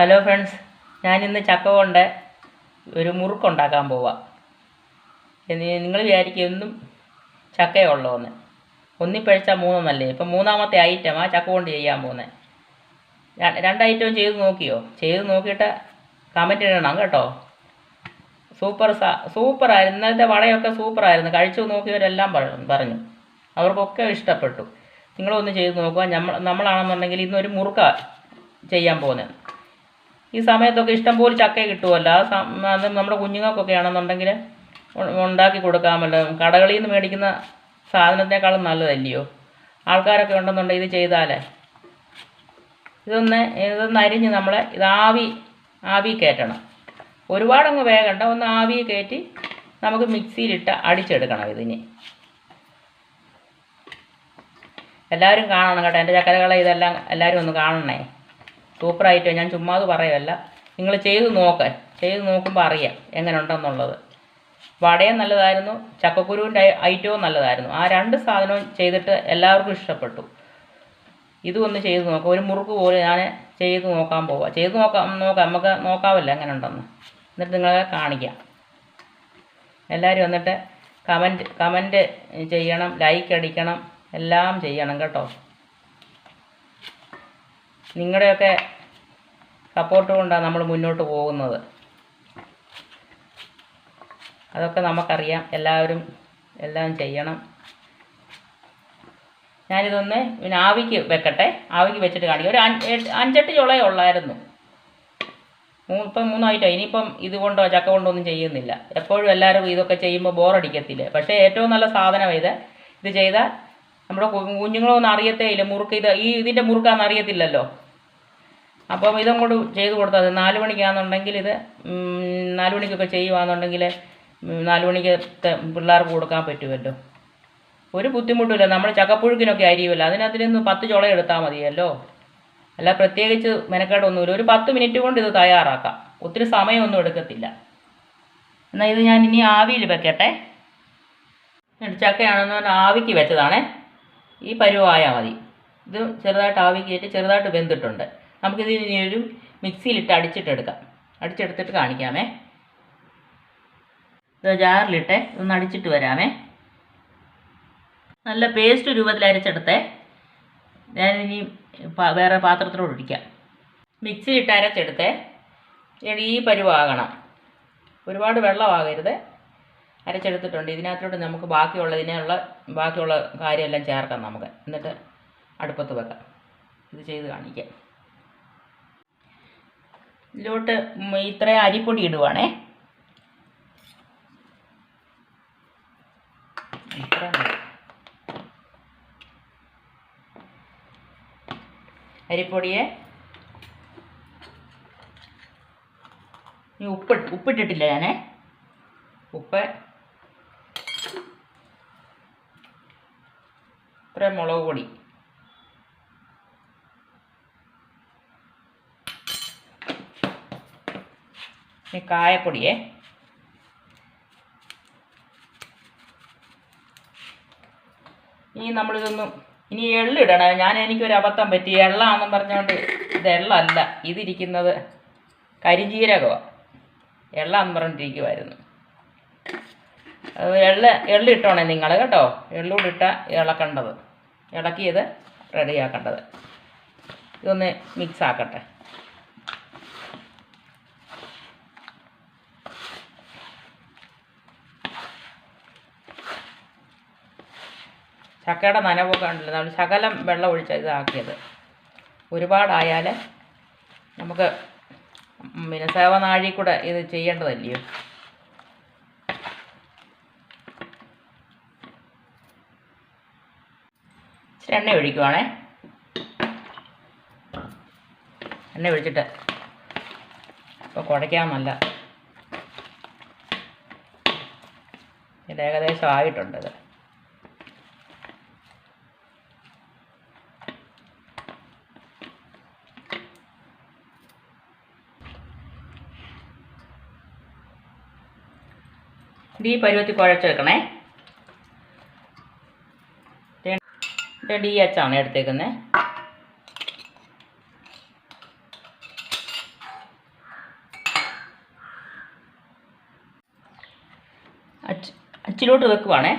Hello friends ഞാനിന്ന് ചക്ക കൊണ്ട് ഒരു മുറുക്കുണ്ടാക്കാൻ പോവാം. നിങ്ങൾ വിചാരിക്കും എന്നും ചക്കയേ ഉള്ളൂന്ന്. ഒന്നിപ്പഴിച്ചാൽ മൂന്നൊന്നല്ലേ? ഇപ്പം മൂന്നാമത്തെ ഐറ്റമാണ് ചക്ക കൊണ്ട് ചെയ്യാൻ പോകുന്നത് രണ്ട് ഐറ്റവും ചെയ്ത് നോക്കിയോ? ചെയ്ത് നോക്കിയിട്ട് കമന്റ് ഇടണം കേട്ടോ. സൂപ്പർ സൂപ്പറായിരുന്നു. ഇന്നലത്തെ വടയൊക്കെ സൂപ്പറായിരുന്നു. കഴിച്ചു നോക്കിയവരെല്ലാം പറ- പറഞ്ഞു. അവർക്കൊക്കെ ഇഷ്ടപ്പെട്ടു. നിങ്ങളൊന്ന് ചെയ്ത് നോക്കുക. നമ്മൾ നമ്മളാണെന്നുണ്ടെങ്കിൽ ഇന്നൊരു മുറുക്ക ചെയ്യാൻ പോകുന്നത് ഈ സമയത്തൊക്കെ ഇഷ്ടം പോലെ ചക്ക കിട്ടുമല്ലോ ആ അത് നമ്മുടെ കുഞ്ഞുങ്ങൾക്കൊക്കെ ആണെന്നുണ്ടെങ്കിൽ ഉണ്ടാക്കി കൊടുക്കാമല്ലോ. കടകളിൽ നിന്ന് മേടിക്കുന്ന സാധനത്തെക്കാളും നല്ലതല്ലയോ? ആൾക്കാരൊക്കെ ഉണ്ടെന്നുണ്ടെങ്കിൽ ഇത് ചെയ്താലേ. ഇതൊന്ന് ഇതൊന്ന് അരിഞ്ഞ് നമ്മളെ ഇത് ആവി ആവി കയറ്റണം. ഒരുപാടങ്ങ് വേഗണ്ട. ഒന്ന് ആവി കയറ്റി നമുക്ക് മിക്സിയിലിട്ട് അടിച്ചെടുക്കണം ഇതിന്. എല്ലാവരും കാണണം കേട്ടോ. എന്റെ ചക്കരകളെ ഇതെല്ലാം എല്ലാവരും ഒന്ന് കാണണേ. സൂപ്പറായിട്ട് ഞാൻ ചുമ്മാത് പറയുമല്ല നിങ്ങൾ ചെയ്ത് നോക്ക്. ചെയ്ത് നോക്കുമ്പോൾ അറിയാം എങ്ങനെ ഉണ്ടെന്നുള്ളത് വടയും നല്ലതായിരുന്നു. ചക്കക്കുരുവിന്റെ ഐറ്റവും നല്ലതായിരുന്നു. ആ രണ്ട് സാധനവും ചെയ്തിട്ട് എല്ലാവർക്കും ഇഷ്ടപ്പെട്ടു. ഇതും ഒന്ന് ചെയ്ത് നോക്കാം. ഒരു മുറുക്ക് പോലെ ഞാൻ ചെയ്ത് നോക്കാൻ പോവാം. ചെയ്ത് നോക്കാം നോക്കാം. നമുക്ക് നോക്കാമല്ലോ എങ്ങനെ ഉണ്ടെന്ന് എന്നിട്ട് നിങ്ങളെ കാണിക്കാം. എല്ലാവരും വന്നിട്ട് കമന്റ് കമന്റ് ചെയ്യണം ലൈക്ക് അടിക്കണം. എല്ലാം ചെയ്യണം കേട്ടോ. നിങ്ങളുടെയൊക്കെ സപ്പോർട്ട് കൊണ്ടാണ് നമ്മൾ മുന്നോട്ട് പോകുന്നത്. അതൊക്കെ നമുക്കറിയാം. എല്ലാവരും എല്ലാം ചെയ്യണം. ഞാനിതൊന്ന് പിന്നെ ആവിക്ക് വെക്കട്ടെ. ആവിക്ക് വെച്ചിട്ട് കാണിക്കും. ഒരു അഞ്ചെട്ട് ചുളയേ ഉള്ളായിരുന്നു. ഇപ്പം മൂന്നായിട്ടോ? ഇനിയിപ്പം ഇത് കൊണ്ടോ ചക്ക കൊണ്ടോ ഒന്നും ചെയ്യുന്നില്ല. എപ്പോഴും എല്ലാവരും ഇതൊക്കെ ചെയ്യുമ്പോൾ ബോറടിക്കത്തില്ല? പക്ഷേ ഏറ്റവും നല്ല സാധനം ഇത്. ഇത് ചെയ്താൽ നമ്മുടെ കുഞ്ഞുങ്ങളൊന്നും അറിയത്തേ ഇല്ല മുറുക്ക് ഇത് ഈ ഇതിന്റെ മുറുക്കാന്ന് അറിയത്തില്ലല്ലോ. അപ്പം ഇതും കൂടി ചെയ്ത് കൊടുത്താൽ മതി. നാല് മണിക്കാണെന്നുണ്ടെങ്കിൽ ഇത് നാല് മണിക്കൊക്കെ ചെയ്യുവാണെന്നുണ്ടെങ്കിൽ ഉം, നാല് മണിക്കത്തെ പിള്ളേർക്ക് കൊടുക്കാൻ പറ്റുമല്ലോ. ഒരു ബുദ്ധിമുട്ടില്ല നമ്മൾ ചക്കപ്പുഴുക്കിനൊക്കെ അരിയുമല്ലോ അതിനകത്തിനൊന്ന് പത്ത് ചുള എടുത്താൽ മതിയല്ലോ. അല്ല പ്രത്യേകിച്ച് മെനക്കേടൊന്നുമില്ല. ഒരു പത്ത് മിനിറ്റ് കൊണ്ട് ഇത് തയ്യാറാക്കാം. ഒത്തിരി സമയമൊന്നും എടുക്കത്തില്ല. എന്നാൽ ഇത് ഞാൻ ഇനി ആവിയിൽ വെക്കട്ടെ. ചക്കയാണെന്ന് പറഞ്ഞാൽ ആവിക്ക് വെച്ചതാണേ. ഈ പരുവായാൽ മതി. ഇത് ചെറുതായിട്ട് ആവി കയറ്റി ചെറുതായിട്ട് വെന്തിട്ടുണ്ട്. നമുക്കിത് ഇനി ഒരു മിക്സിയിലിട്ട് അടിച്ചിട്ടെടുക്കാം. അടിച്ചെടുത്തിട്ട് കാണിക്കാമേ. ഇത് ജാറിലിട്ടെ ഒന്ന് അടിച്ചിട്ട് വരാമേ. നല്ല പേസ്റ്റ് രൂപത്തിൽ അരച്ചെടുത്തേ. ഞാനിനി വേറെ പാത്രത്തിലോട് ഒഴിക്കാം. മിക്സിയിലിട്ട് അരച്ചെടുത്തേ. ഈ പരുവാകണം. ഒരുപാട് വെള്ളമാകരുത്. അരച്ചെടുത്തിട്ടുണ്ട്. ഇതിനകത്തോട്ട് നമുക്ക് ബാക്കിയുള്ളതിനുള്ള ബാക്കിയുള്ള കാര്യമെല്ലാം ചേർക്കാം നമുക്ക്. എന്നിട്ട് അടുപ്പത്ത് വെക്കാം. ഇത് ചെയ്ത് കാണിക്കാം. ഇതിലോട്ട് ഇത്രയും അരിപ്പൊടി ഇടുവാണേ. അരിപ്പൊടിയെ. ഉപ്പ് ഉപ്പിട്ടിട്ടില്ല ഞാനേ. ഉപ്പ്. ഇത്രയും മുളക് പൊടി. ഇനി കായപ്പൊടിയേ. ഇനി നമ്മളിതൊന്നും ഇനി എള്ളിടണേ ഞാൻ എനിക്കൊരു അബദ്ധം പറ്റി. എള്ളാണെന്നും പറഞ്ഞുകൊണ്ട് ഇത് എള്ളല്ല. ഇതിരിക്കുന്നത് കരിഞ്ജീരകമാണ് എള്ളാന്ന് പറഞ്ഞിട്ടിരിക്കുമായിരുന്നു അത് എള്ള് എള്ളിട്ടോണേ നിങ്ങൾ കേട്ടോ. എള്ളൂടെ ഇട്ട ഇളക്കേണ്ടത്. ഇളക്കിയത് റെഡിയാക്കേണ്ടത്. ഇതൊന്ന് മിക്സ് ആക്കട്ടെ. ചക്കയുടെ നനവൊക്കെ ഉണ്ടല്ലോ നമ്മൾ ശകലം വെള്ളം ഒഴിച്ച ഇതാക്കിയത്. ഒരുപാടായാൽ നമുക്ക് പിന്നെ സേവനാഴി കൂടെ ഇത് ചെയ്യേണ്ടതല്ലയോ? ഇച്ചിരി എണ്ണ ഒഴിക്കുവാണേ. എണ്ണ ഒഴിച്ചിട്ട് ഇപ്പോൾ കുഴയ്ക്കാൻ നല്ല ഇത് ഏകദേശം ആയിട്ടുണ്ട് ഇത്. ഇത് പരുവത്തി പരുവത്തിൽ കുഴച്ചെടുക്കണേ ഡി എച്ചാണ് എടുത്തേക്കുന്നത് അച്ചിലോട്ട് വെക്കുവാണേ.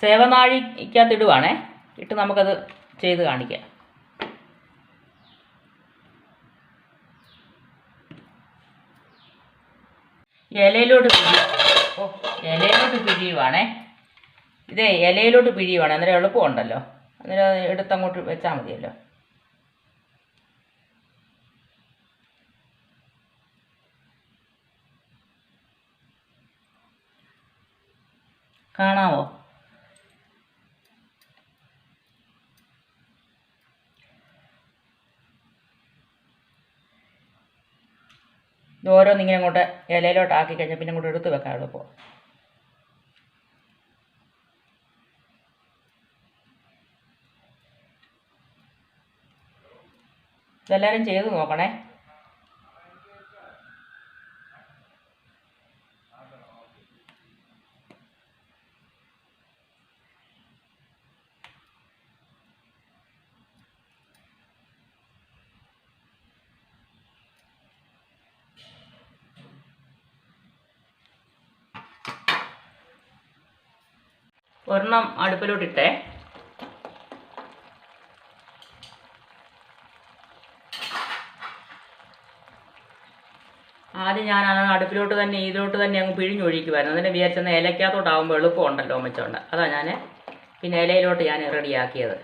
സേവനാഴിക്കകത്ത് ഇടുവാണേ ഇട്ട് നമുക്കത് ചെയ്ത് കാണിക്കാം. ഇലയിലോട്ട് പിഴി ഓ ഇലയിലോട്ട് പിഴിയുവാണേ ഇതേ ഇലയിലോട്ട് പിഴിയുവാണ് അന്നേരം എളുപ്പമുണ്ടല്ലോ. അന്നേരം എടുത്തങ്ങോട്ട് വെച്ചാൽ മതിയല്ലോ. കാണാവോ? ഇത് ഓരോന്നിങ്ങനെ അങ്ങോട്ട് ഇലയിലോട്ട് ആക്കി കഴിഞ്ഞാൽ പിന്നെ അങ്ങോട്ട് എടുത്ത് വെക്കാം എളുപ്പം. ഇതെല്ലാവരും ചെയ്ത് നോക്കണേ. ഒരെണ്ണം അടുപ്പിലോട്ടിട്ടേ. ആദ്യം ഞാൻ അടുപ്പിലോട്ട് തന്നെ ഇതിലോട്ട് തന്നെ അങ്ങ് പിഴിഞ്ഞൊഴിക്കുമായിരുന്നു അതിനെ വിചാരിച്ചെന്ന് ഇലക്കകത്തോട്ടാകുമ്പോൾ എളുപ്പമുണ്ടല്ലോ വെച്ചോണ്ട് അതാ ഞാൻ പിന്നെ ഇലയിലോട്ട് ഞാൻ റെഡിയാക്കിയത്.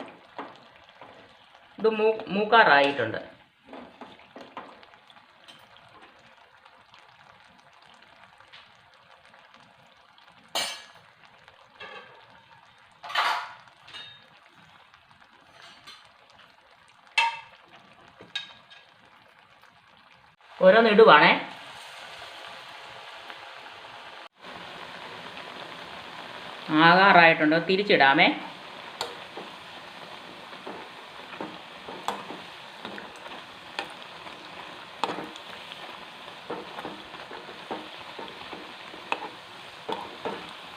ഇത് മൂ മൂക്കാറായിട്ടുണ്ട്. ഓരോന്ന് ഇടുവാണേ. ആകാറായിട്ടുണ്ട്. തിരിച്ചിടാമേ.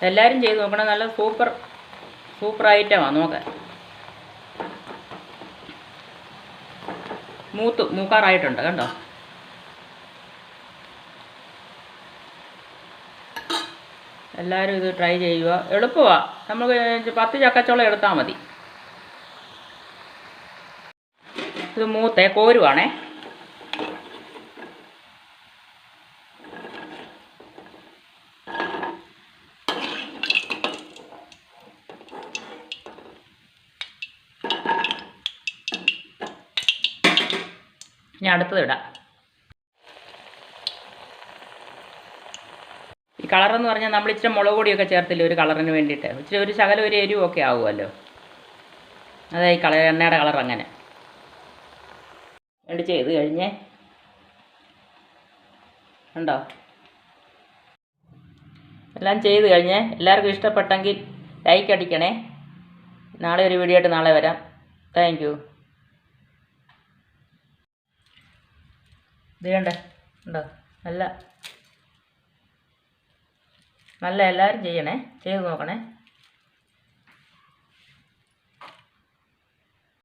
എല്ലാവരും ചെയ്ത് നോക്കണം. നല്ല സൂപ്പർ സൂപ്പർ ഐറ്റമാണ് നോക്കാൻ മൂത്ത് മൂക്കാറായിട്ടുണ്ട്. കണ്ടോ? എല്ലാവരും ഇത് ട്രൈ ചെയ്യുക. എളുപ്പമാണ് നമുക്ക് പത്ത് ചക്കച്ചോളം എടുത്താൽ മതി. ഇത് മൂത്തേ കോരുവാണേ. ഇനി അടുത്തത് ഇടാം ഈ കളറെന്ന് പറഞ്ഞാൽ നമ്മൾ ഇച്ചിരി മുളക് പൊടിയൊക്കെ ചേർത്തില്ലേ ഒരു കളറിന് വേണ്ടിയിട്ട്. ഇച്ചിരി ഒരു ശകലം ഒരു എരിവൊക്കെ ആവുമല്ലോ. അതായി കളർ എണ്ണയുടെ കളർ അങ്ങനെ. വേണ്ടി ചെയ്ത് കഴിഞ്ഞേ. ഉണ്ടോ എല്ലാം ചെയ്ത് കഴിഞ്ഞേ. എല്ലാവർക്കും ഇഷ്ടപ്പെട്ടെങ്കിൽ ലൈക്ക് അടിക്കണേ. നാളെ ഒരു വീഡിയോ ആയിട്ട് നാളെ വരാം. താങ്ക് യു ഇത് കണ്ടേ? ഉണ്ടോ നല്ല നല്ല എല്ലാവരും ചെയ്യണേ. ചെയ്ത് നോക്കണേ.